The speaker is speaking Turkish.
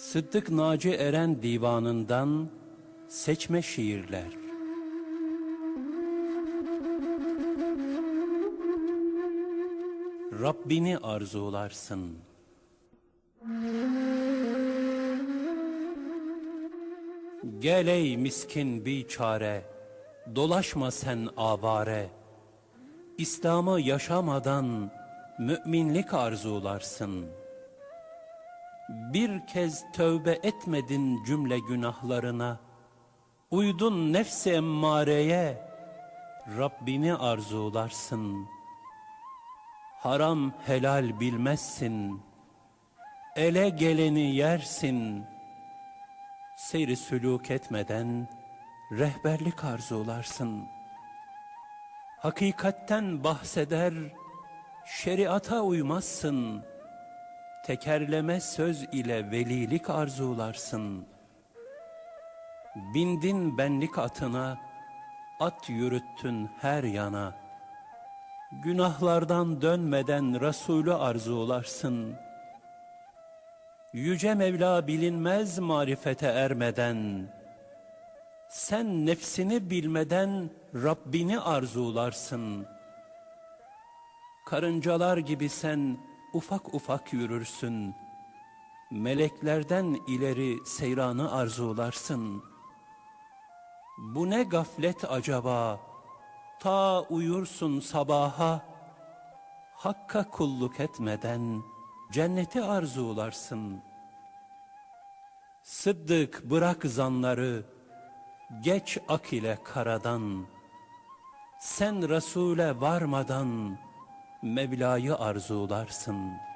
Sıddık Naci Eren divanından seçme şiirler. Rabbini arzularsın. Gel ey miskin biçare, dolaşma sen avare. İslam'ı yaşamadan müminlik arzularsın. Bir kez tövbe etmedin cümle günahlarına. Uydun nefsi emmareye, Rabbini arzularsın. Haram helal bilmezsin, ele geleni yersin. Seyri sülûk etmeden rehberlik arzularsın. Hakikatten bahseder, şeriata uymazsın. Tekerleme söz ile velilik arzularsın. Bindin benlik atına, at yürüttün her yana. Günahlardan dönmeden Resulü arzularsın. Yüce Mevla bilinmez marifete ermeden, sen nefsini bilmeden Rabbini arzularsın. Karıncalar gibi sen ufak ufak yürürsün. Meleklerden ileri seyranı arzularsın. Bu ne gaflet acaba? Ta uyursun sabaha, Hakka kulluk etmeden cenneti arzularsın. Sıddık bırak zanları, geç ak ile karadan. Sen Resul'e varmadan Mevla'yı arzularsın.''